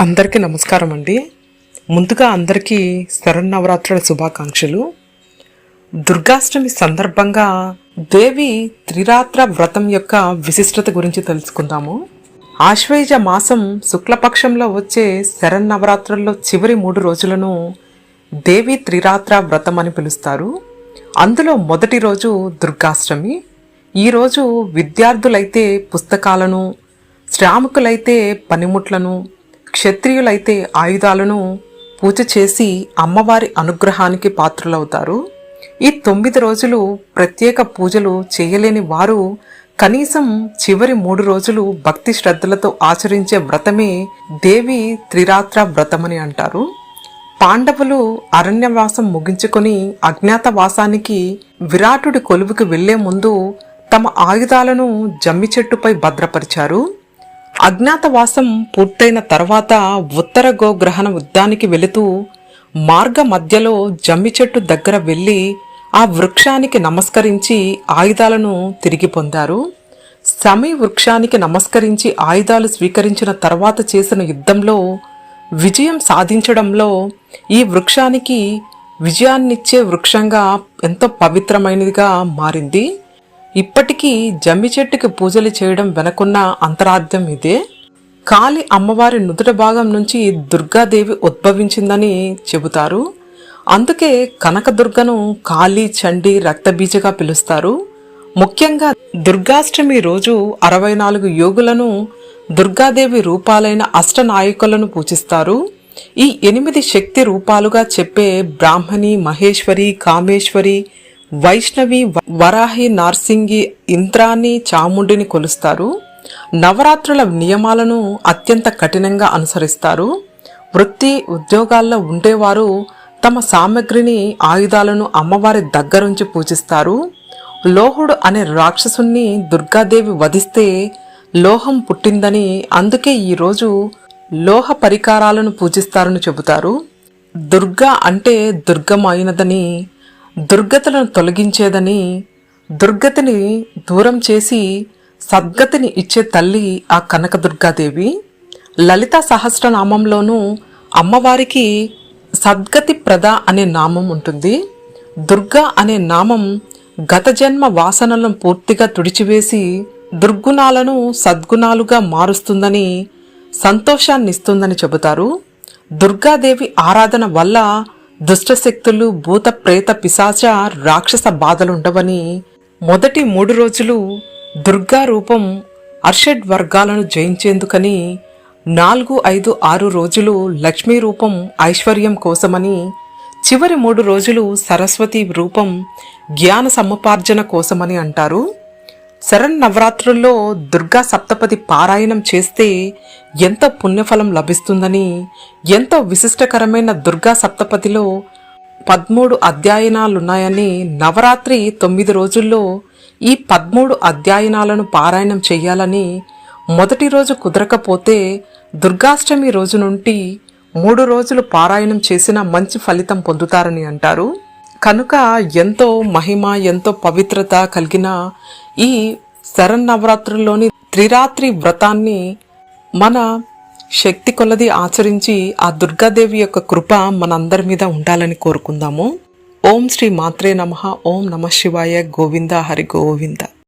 అందరికీ నమస్కారం అండి. ముందుగా అందరికీ శరన్నవరాత్రుల శుభాకాంక్షలు. దుర్గాష్టమి సందర్భంగా దేవి త్రిరాత్ర వ్రతం యొక్క విశిష్టత గురించి తెలుసుకుందాము. ఆశ్వేజ మాసం శుక్లపక్షంలో వచ్చే శరన్నవరాత్రుల్లో చివరి మూడు రోజులను దేవి త్రిరాత్ర వ్రతం అని పిలుస్తారు. అందులో మొదటి రోజు దుర్గాష్టమి. ఈరోజు విద్యార్థులైతే పుస్తకాలను శ్రామికులైతే పనిముట్లను క్షత్రియులైతే ఆయుధాలను పూజ చేసి అమ్మవారి అనుగ్రహానికి పాత్రులవుతారు. ఈ తొమ్మిది రోజులు ప్రత్యేక పూజలు చేయలేని వారు కనీసం చివరి మూడు రోజులు భక్తి శ్రద్ధలతో ఆచరించే వ్రతమే దేవి త్రిరాత్ర వ్రతమని అంటారు. పాండవులు అరణ్యవాసం ముగించుకొని అజ్ఞాతవాసానికి విరాటుడి కొలువుకి వెళ్ళే ముందు తమ ఆయుధాలను జమ్మి చెట్టుపై భద్రపరిచారు. అజ్ఞాతవాసం పూర్తయిన తర్వాత ఉత్తర గోగ్రహణ యుద్ధానికి వెళుతూ మార్గ మధ్యలో జమ్మి చెట్టు దగ్గర వెళ్ళి ఆ వృక్షానికి నమస్కరించి ఆయుధాలను తిరిగి పొందారు. సమీ వృక్షానికి నమస్కరించి ఆయుధాలు స్వీకరించిన తర్వాత చేసిన యుద్ధంలో విజయం సాధించడంలో ఈ వృక్షానికి విజయాన్నిచ్చే వృక్షంగా ఎంతో పవిత్రమైనదిగా మారింది. ఇప్పటికీ జమ్మి చెట్టుకి పూజలు చేయడం వెనకున్న అంతరార్థం ఇదే. కాళి అమ్మవారి నుదుట భాగం నుంచి దుర్గాదేవి ఉద్భవించిందని చెబుతారు. అందుకే కనకదుర్గను కాళీ చండి రక్తబీజగా పిలుస్తారు. ముఖ్యంగా దుర్గాష్టమి రోజు అరవై నాలుగు యోగులను దుర్గాదేవి రూపాలైన అష్టనాయకులను పూజిస్తారు. ఈ ఎనిమిది శక్తి రూపాలుగా చెప్పే బ్రాహ్మణి మహేశ్వరి కామేశ్వరి వైష్ణవి వరాహి నార్సింగి ఇంద్రాన్ని చాముండిని కొలుస్తారు. నవరాత్రుల నియమాలను అత్యంత కఠినంగా అనుసరిస్తారు. వృత్తి ఉద్యోగాల్లో ఉండేవారు తమ సామగ్రిని ఆయుధాలను అమ్మవారి దగ్గరుంచి పూజిస్తారు. లోహుడు అనే రాక్షసుణ్ణి దుర్గాదేవి వధిస్తే లోహం పుట్టిందని అందుకే ఈరోజు లోహ పరికారాలను పూజిస్తారని చెబుతారు. దుర్గా అంటే దుర్గమైనదని దుర్గతులను తొలగించేదని దుర్గతిని దూరం చేసి సద్గతిని ఇచ్చే తల్లి ఆ కనకదుర్గాదేవి. లలిత సహస్రనామంలోనూ అమ్మవారికి సద్గతి ప్రద అనే నామం ఉంటుంది. దుర్గా అనే నామం గత జన్మ వాసనలను పూర్తిగా తుడిచివేసి దుర్గుణాలను సద్గుణాలుగా మారుస్తుందని సంతోషాన్నిస్తుందని చెబుతారు. దుర్గాదేవి ఆరాధన వల్ల దుష్టశక్తులు భూత ప్రేత పిశాచ రాక్షస బాధలుండవని మొదటి మూడు రోజులు దుర్గా రూపం అర్షడ్ వర్గాలను జయించేందుకని నాలుగు ఐదు ఆరు రోజులు లక్ష్మీ రూపం ఐశ్వర్యం కోసమని చివరి మూడు రోజులు సరస్వతి రూపం జ్ఞాన సముపార్జన కోసమని అంటారు. శరణ్ నవరాత్రుల్లో దుర్గా సప్తపది పారాయణం చేస్తే ఎంత పుణ్యఫలం లభిస్తుందని ఎంతో విశిష్టకరమైన దుర్గా సప్తపదిలో పదమూడు అధ్యయనాలున్నాయని నవరాత్రి తొమ్మిది రోజుల్లో ఈ పదమూడు అధ్యయనాలను పారాయణం చేయాలని మొదటి రోజు కుదరకపోతే దుర్గాష్టమి రోజు నుండి మూడు రోజులు పారాయణం చేసిన మంచి ఫలితం పొందుతారని అంటారు. కనుక ఎంతో మహిమ ఎంతో పవిత్రత కలిగిన ఈ శరన్నవరాత్రుల్లోని త్రిరాత్రి వ్రతాన్ని మన శక్తి కొలది ఆచరించి ఆ దుర్గాదేవి యొక్క కృప మనందరి మీద ఉండాలని కోరుకుందాము. ఓం శ్రీ మాత్రే నమ. ఓం నమ శివాయ గోవింద హరి గోవింద.